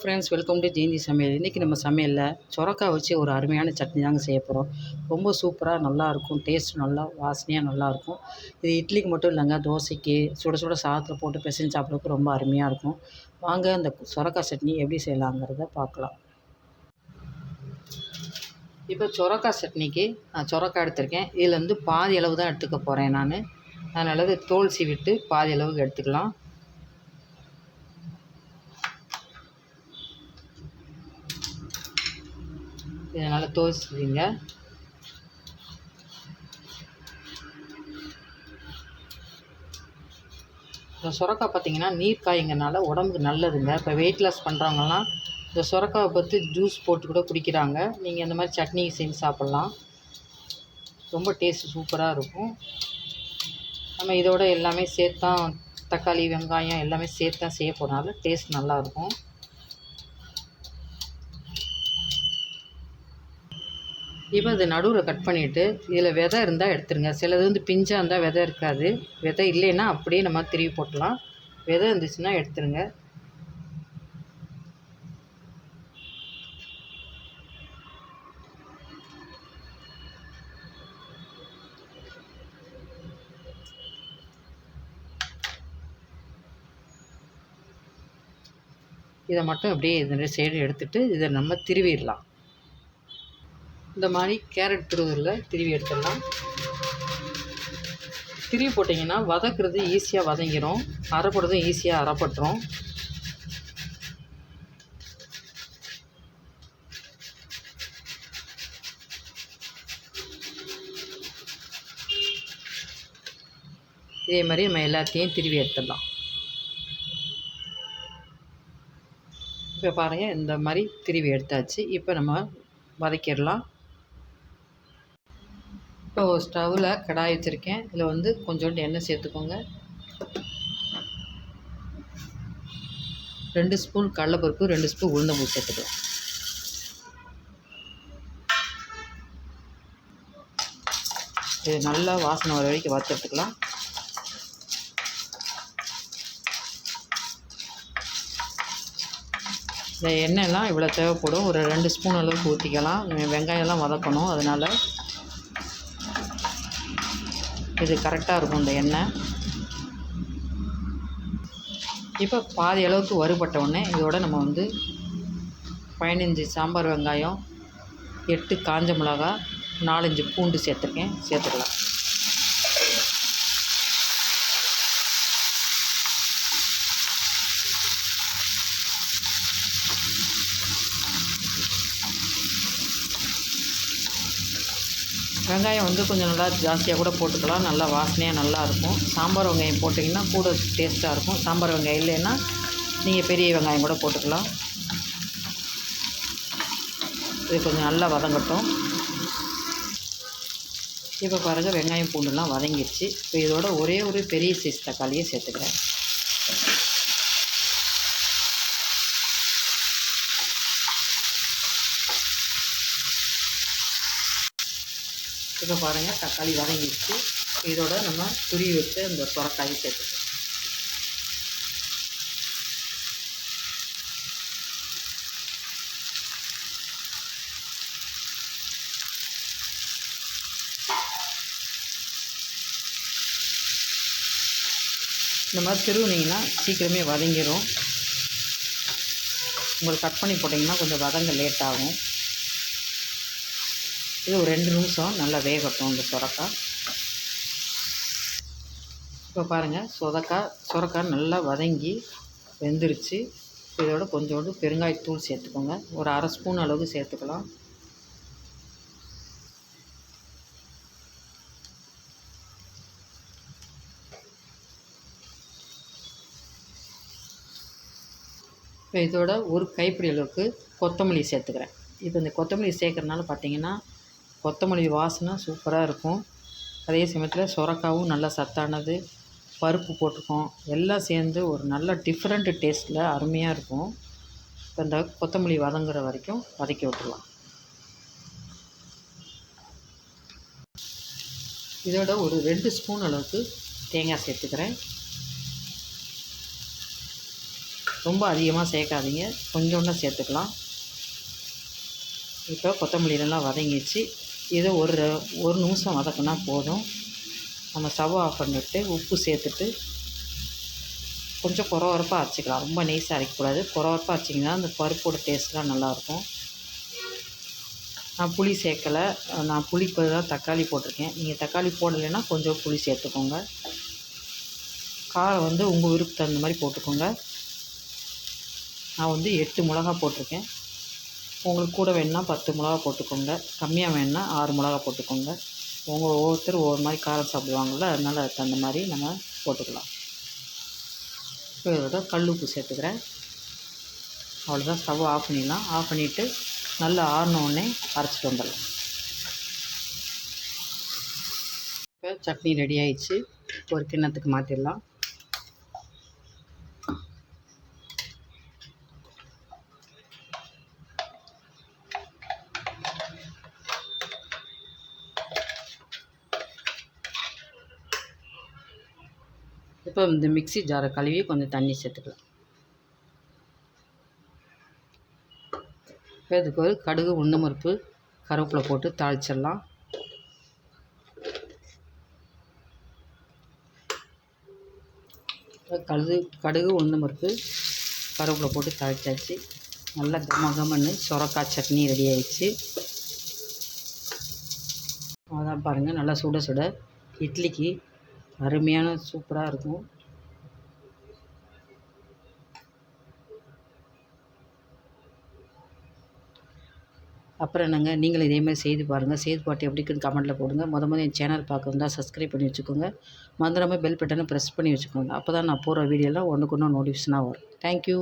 Friends welcome to Jayanthi சமையல். இன்றைக்கி நம்ம சமையலில் சொரக்காய் வச்சு ஒரு அருமையான சட்னி தாங்க செய்ய போகிறோம் ரொம்ப சூப்பராக நல்லாயிருக்கும் டேஸ்ட் நல்லா வாசனையாக நல்லாயிருக்கும் இது இட்லிக்கு மட்டும் இல்லைங்க தோசைக்கு சுட சுட சாதத்தில் போட்டு பிசைஞ்சு சாப்பிட்றதுக்கு ரொம்ப அருமையாக இருக்கும். வாங்க அந்த சொரக்காய் சட்னி எப்படி செய்யலாங்கிறத பார்க்கலாம். இப்போ சொரக்காய் சட்னிக்கு நான் சொரக்காய் எடுத்திருக்கேன். இதில் வந்து பாதி அளவு தான் எடுத்துக்க போகிறேன் நான். அதனால் தோல் சீவிட்டு பாதி அளவுக்கு எடுத்துக்கலாம். இதனால் தோசிக்குவீங்க இந்த சுரக்காய் பார்த்தீங்கன்னா நீர் காய்ங்கனால உடம்புக்கு நல்லதுங்க. இப்போ வெயிட் லாஸ் பண்ணுறவங்கலாம் இந்த சுரக்காவை பற்றி ஜூஸ் போட்டு கூட குடிக்கிறாங்க. நீங்கள் இந்த மாதிரி சட்னி செஞ்சு சாப்பிட்லாம். ரொம்ப டேஸ்ட் சூப்பராக இருக்கும். நம்ம இதோட எல்லாமே சேர்த்தான் தக்காளி வெங்காயம் எல்லாமே சேர்த்து தான் செய்ய போனாலும் டேஸ்ட் நல்லாயிருக்கும் இப்போ இது நடுவில் கட் பண்ணிவிட்டு இதில் விதை இருந்தால் எடுத்துருங்க. சிலது வந்து பிஞ்சாக இருந்தால் விதை இருக்காது. விதை இல்லைன்னா அப்படியே நம்ம திருவி போட்டலாம். விதை இருந்துச்சுன்னா எடுத்துருங்க. இதை மட்டும் அப்படியே இந்த சைடு எடுத்துகிட்டு இதை நம்ம திருவிடலாம். இந்த மாதிரி கேரட் துருவலில் திருவி எடுத்துடலாம். திருவி போட்டிங்கன்னா வதக்குறது ஈஸியாக வதங்கிடும் அரைப்படுறதும் ஈஸியாக அரைப்பட்டுரும். இதே மாதிரி நம்ம எல்லாத்தையும் திருவி எடுத்துடலாம். இப்போ பாருங்கள் இந்த மாதிரி திருவி எடுத்தாச்சு. இப்போ நம்ம வதக்கிடலாம். இப்போ ஸ்டவ்வில் கடாய் வச்சுருக்கேன். இதில் வந்து கொஞ்சோண்டு எண்ணெய் சேர்த்துக்கோங்க. ரெண்டு ஸ்பூன் கடலைப்பருப்பு ரெண்டு ஸ்பூன் உளுந்தம்பூ சேர்த்துக்கலாம். இது நல்லா வாசனை வர வரைக்கும் வறுத்துட்டுக்கலாம் இந்த எண்ணெயெல்லாம் இவ்வளோ தேவைப்படும். ஒரு ரெண்டு ஸ்பூன் அளவுக்கு ஊற்றிக்கலாம் வெங்காயம்லாம் வதக்கணும். அதனால் இது கரெக்டாக இருக்கும் இந்த எண்ணெய். இப்போ பாதி அளவுக்கு வறுபட்ட உடனே இதோட நம்ம வந்து பதினஞ்சு சாம்பார் வெங்காயம் எட்டு காஞ்ச மிளகா நாலஞ்சு பூண்டு சேர்த்துருக்கேன். சேர்த்துக்கலாம் வெங்காயம் வந்து கொஞ்சம் நல்லா ஜாஸ்தியாக கூட போட்டுக்கலாம். நல்லா வாசனையாக நல்லாயிருக்கும் சாம்பார் வெங்காயம் போட்டிங்கன்னா கூட டேஸ்ட்டாக இருக்கும். சாம்பார் வெங்காயம் இல்லைன்னா நீங்கள் பெரிய வெங்காயம் கூட போட்டுக்கலாம். இது கொஞ்சம் நல்லா வதங்கட்டும். இப்போ பாருங்கள் வெங்காயம் பூண்டுலாம் வதங்கிடுச்சு இப்போ இதோட ஒரே ஒரு பெரிய சைஸ் தக்காளியை சேர்த்துக்கிறேன். இப்போ பாருங்கள் தக்காளி வதங்கிடுச்சு. இதோட நம்ம துருவி வச்சு அந்த சுரக்காயை சேர்த்துக்கலாம். இந்த மாதிரி திருவுனிங்கன்னா சீக்கிரமே வதங்கிடும் உங்களுக்கு கட் பண்ணி போட்டிங்கன்னா கொஞ்சம் வதங்க லேட் ஆகும். இது ஒரு ரெண்டு நிமிஷம் நல்லா வேகட்டும் இந்த சுரக்காய். இப்போ பாருங்கள் சொதக்காய் சுரக்காய் நல்லா வதங்கி வெந்துருச்சு. இதோட கொஞ்சோண்டு பெருங்காயத்தூள் சேர்த்துக்கோங்க. ஒரு அரை ஸ்பூன் அளவுக்கு சேர்த்துக்கலாம். இப்போ இதோட ஒரு கைப்பிடி அளவுக்கு கொத்தமல்லி சேர்த்துக்கிறேன். இப்போ இந்த கொத்தமல்லி சேர்க்குறதுனால பார்த்தீங்கன்னா கொத்தமல்லி வாசனை சூப்பராக இருக்கும். அதே சமயத்தில் சுரக்காவும் நல்லா சத்தானது. பருப்பு போட்டிருக்கோம். எல்லாம் சேர்ந்து ஒரு நல்ல டிஃப்ரெண்ட் டேஸ்ட்டில் அருமையாக இருக்கும். இப்போ இந்த கொத்தமல்லி வதங்குற வரைக்கும் வதக்கி விட்டுருலாம் இதோட ஒரு ரெண்டு ஸ்பூன் அளவுக்கு தேங்காய் சேர்த்துக்கிறேன். ரொம்ப அதிகமாக சேர்க்காதீங்க. கொஞ்சோண்டு சேர்த்துக்கலாம். இப்போ கொத்தமல்லி நல்லா வதங்கிடுச்சு. இதை ஒரு ஒரு நிமிஷம் வதக்குனா போதும். நம்ம ஸ்டவ் ஆஃப் பண்ணிவிட்டு உப்பு சேர்த்துட்டு கொஞ்சம் குறவரப்பாக அரைச்சிக்கலாம். ரொம்ப நெய்ஸாக அரைக்கக்கூடாது. குறவரப்பாக அரைச்சிங்கன்னா அந்த பருப்போட டேஸ்ட்லாம் நல்லாயிருக்கும். நான் புளி சேர்க்கலை. நான் புளி தான் தக்காளி போட்டிருக்கேன். நீங்கள் தக்காளி போடலைன்னா கொஞ்சம் புளி சேர்த்துக்கோங்க. காரம் வந்து உங்கள் விருப்பம் தகுந்த மாதிரி போட்டுக்கோங்க. நான் வந்து எட்டு மிளகா போட்டிருக்கேன். உங்களுக்கு கூட வேணுன்னா பத்து மிளகா போட்டுக்கோங்க. கம்மியாக வேணுன்னா ஆறு மிளகா போட்டுக்கோங்க. உங்கள் ஒவ்வொருத்தர் ஒவ்வொரு மாதிரி காரம் சாப்பிடுவாங்கள்ல அதனால் அதுக்கு தகுந்த மாதிரி நம்ம போட்டுக்கலாம். இப்போ இதோட கல் உப்பு சேர்த்துக்கிறேன். அவ்வளோதான் ஸ்டவ் ஆஃப் பண்ணிடலாம். ஆஃப் பண்ணிவிட்டு நல்லா ஆறினோடனே அரைச்சிட்டு வந்துடலாம். இப்போ சட்னி ரெடி ஆயிடுச்சு. ஒரு கிண்ணத்துக்கு மாற்றிடலாம் இப்போ இந்த மிக்சி ஜாரை கழுவி கொஞ்சம் தண்ணி சேர்த்துக்கலாம். இப்போ இதுக்கு ஒரு கடுகு உளுந்தம்பருப்பு கருவேப்பிலை போட்டு தாளிச்சிடலாம். கழுது கடுகு கடுகு உளுந்தம்பருப்பு கருவேப்பிலை போட்டு தாளிச்சாச்சு. நல்லா கம கமன்னு சுரக்காய் சட்னி ரெடி ஆயிடுச்சு. அதான் பாருங்கள் நல்லா சுட சுட இட்லிக்கு அருமையான சூப்பராக இருக்கும். அப்புறம் என்னங்க நீங்களும் இதே மாதிரி செய்து பாருங்கள் செய்து பாட்டு எப்படி இருக்குன்னு கமெண்ட்டில் போடுங்க. முத முத என் சேனல் பார்க்க வந்தால் சப்ஸ்கிரைப் பண்ணி வச்சுக்கோங்க. மறந்துடாமல் பெல் பட்டனை ப்ரெஸ் பண்ணி வச்சுக்கோங்க. அப்போ தான் நான் போகிற வீடியோலாம் ஒன்றுக்கு ஒன்று நோட்டிஃபிகேஷனாக வரும். தேங்க்யூ